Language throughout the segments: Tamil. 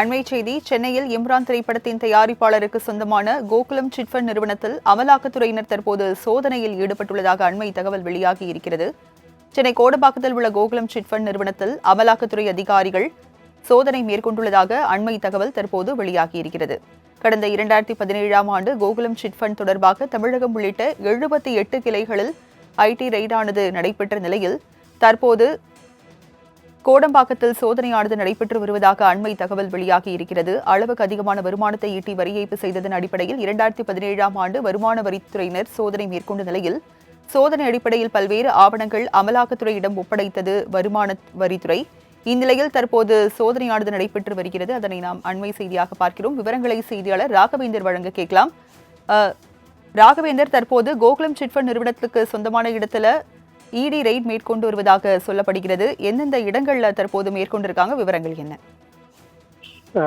அண்மை செய்தி சென்னையில் இம்ரான் திரைப்படத்தின் தயாரிப்பாளருக்கு சொந்தமான கோகுலம் சிட்ஃபண்ட் நிறுவனத்தில் அமலாக்கத்துறையினர் தற்போது சோதனையில் ஈடுபட்டுள்ளதாக அண்மை தகவல் வெளியாகி இருக்கிறது. சென்னை கோடம்பாக்கத்தில் உள்ள கோகுலம் சிட்ஃபண்ட் நிறுவனத்தில் அமலாக்கத்துறை அதிகாரிகள் சோதனை மேற்கொண்டுள்ளதாக அண்மை தகவல் தற்போது வெளியாகி இருக்கிறது. கடந்த இரண்டாயிரத்தி பதினேழாம் ஆண்டு கோகுலம் சிட்ஃபண்ட் தொடர்பாக தமிழகம் உள்ளிட்ட எழுபத்தி எட்டு கிளைகளில் ஐடி ரெய்டானது நடைபெற்ற நிலையில் தற்போது கோடம்பாக்கத்தில் சோதனையானது நடைபெற்று வருவதாக அண்மை தகவல் வெளியாகி இருக்கிறது. அளவுக்கு அதிகமான வருமானத்தை ஈட்டி வரி ஏய்ப்பு செய்ததன் அடிப்படையில் இரண்டாயிரத்தி பதினேழாம் ஆண்டு வருமான வரித்துறையினர் சோதனை மேற்கொண்ட நிலையில் சோதனை அடிப்படையில் பல்வேறு ஆவணங்கள் அமலாக்கத்துறையிடம் ஒப்படைத்தது வருமான வரித்துறை. இந்நிலையில் தற்போது சோதனையானது நடைபெற்று வருகிறது. அதனை நாம் அண்மை செய்தியாக பார்க்கிறோம். விவரங்களை செய்தியாளர் ராகவேந்தர் வழங்க கேட்கலாம். ராகவேந்தர் தற்போது கோகுலம் சிட்ஃபண்ட் நிறுவனத்துக்கு சொந்தமான இடத்துல இடி ரெய்ட் மேற்கொண்டு வருவதாக சொல்லப்படுகிறது. எந்தெந்த இடங்களில் தற்போது மேற்கொண்டிருக்காங்க? விவரங்கள் என்ன?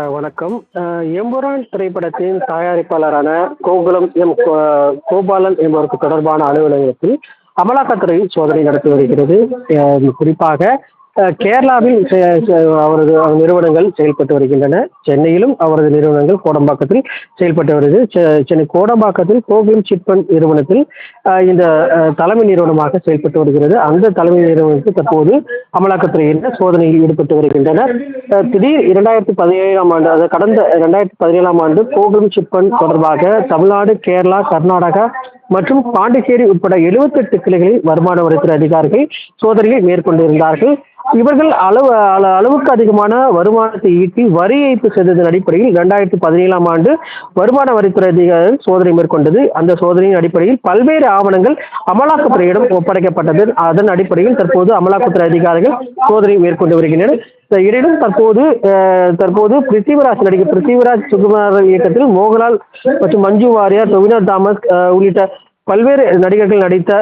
வணக்கம். எம்புரான் திரைப்படத்தின் தயாரிப்பாளரான கோகுலம் எம் கோ- கோபாலன் என்பவருக்கு தொடர்பான அலுவலகத்தில் அமலாக்கத்துறை சோதனை நடத்தி வருகிறது. குறிப்பாக கேரளாவில் செ- அவரது நிறுவனங்கள் செயல்பட்டு வருகின்றன. சென்னையிலும் அவரது நிறுவனங்கள் கோடம்பாக்கத்தில் செயல்பட்டு வருகிறது செ- சென்னை கோடம்பாக்கத்தில் கோகுலம் சிட்பண்ட் நிறுவனத்தில் இந்த தலைமை நிறுவனமாக செயல்பட்டு வருகிறது. அந்த தலைமை நிறுவனத்தில் தற்போது அமலாக்கத்துறையினர் சோதனையில் ஈடுபட்டு வருகின்றனர்? திடீர் இரண்டாயிரத்தி பதினேழாம் ஆண்டு அதாவது கடந்த இரண்டாயிரத்தி பதினேழாம் ஆண்டு கோகுலம் சிட்பண்ட் தொடர்பாக தமிழ்நாடு கேரளா கர்நாடகா மற்றும் பாண்டிச்சேரி உட்பட 78 கிளைகளில் வருமான வரித்துறை அதிகாரிகள் சோதனையை மேற்கொண்டிருந்தார்கள். இவர்கள் அளவு அள- அளவுக்கு அதிகமான வருமானத்தை ஈட்டி வரி ஏய்ப்பு செய்ததன் அடிப்படையில் இரண்டாயிரத்தி பதினேழாம் ஆண்டு வருமான வரித்துறை அதிகாரிகள் சோதனை மேற்கொண்டது. அந்த சோதனையின் அடிப்படையில் பல்வேறு ஆவணங்கள் அமலாக்கத்துறையிடம் ஒப்படைக்கப்பட்டது. அதன் அடிப்படையில் தற்போது அமலாக்கத்துறை அதிகாரிகள் சோதனை மேற்கொண்டு வருகின்றனர். இடையிலும் தற்போது தற்போது பிருத்திவிராஜ் நடிகர் பிருத்திவிராஜ் சுகுமார் இயக்கத்தில் மோகன்லால் மற்றும் மஞ்சு வாரியார் டொவினோ தாமஸ் உள்ளிட்ட பல்வேறு நடிகர்கள் நடித்த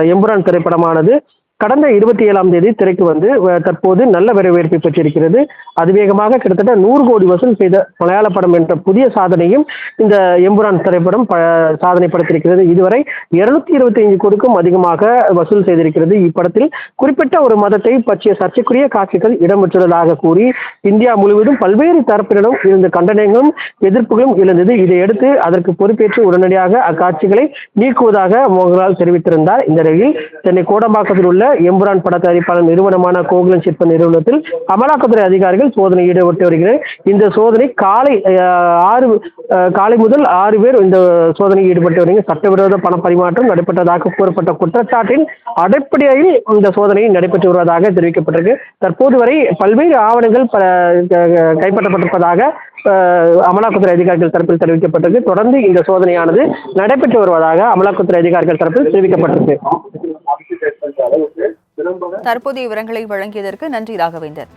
எம்புரான் திரைப்படமானது. கடந்த இருபத்தி ஏழாம் தேதி திரைக்கு வந்து தற்போது நல்ல வரவேற்பை பெற்றிருக்கிறது. அதிவேகமாக கிட்டத்தட்ட நூறு கோடி வசூல் செய்த மலையாள படம் என்ற புதிய சாதனையும் இந்த எம்புரான் திரைப்படம் ப- சாதனை படுத்திருக்கிறது இதுவரை இருநூத்தி இருபத்தி ஐந்து கோடிக்கும் அதிகமாக வசூல் செய்திருக்கிறது. இப்படத்தில் குறிப்பிட்ட ஒரு மதத்தை பற்றிய சர்ச்சைக்குரிய காட்சிகள் இடம்பெற்றுள்ளதாக கூறி இந்தியா முழுவதும் பல்வேறு தரப்பினரும் இருந்த கண்டனங்களும் எதிர்ப்புகளும் எழுந்தது. இதையடுத்து அதற்கு பொறுப்பேற்று உடனடியாக அக்காட்சிகளை நீக்குவதாக மோகன்லால் தெரிவித்திருந்தார். இந்த நிலையில் சென்னை கோடம்பாக்கத்தில் உள்ள எம்புரான் பட தயாரிப்பாளர் நிறுவனமான கோகுலன் சிற்ப நிறுவனத்தில் அமலாக்கத்துறை அதிகாரிகள் சோதனை ஈடுபட்டு வருகிறது இந்த சோதனை காலை ஆறு காலை முதல் ஆறு பேர் இந்த சோதனையில் ஈடுபட்டு வருகிறார். சட்டவிரோத பண பரிமாற்றம் நடைபெற்றதாக கூறப்பட்ட குற்றச்சாட்டின் அடிப்படையில் இந்த சோதனை நடைபெற்று வருவதாக தெரிவிக்கப்பட்டிருக்கு. தற்போது வரை பல்வேறு ஆவணங்கள் கைப்பற்றப்பட்டிருப்பதாக அமலாக்கத்துறை அதிகாரிகள் தரப்பில் தெரிவிக்கப்பட்டிருக்கு. தொடர்ந்து இந்த சோதனையானது நடைபெற்று வருவதாக அமலாக்கத்துறை அதிகாரிகள் தரப்பில் தெரிவிக்கப்பட்டிருக்கு. தற்போதைய விவரங்களை வழங்கியதற்கு நன்றி ராகவேந்தர்.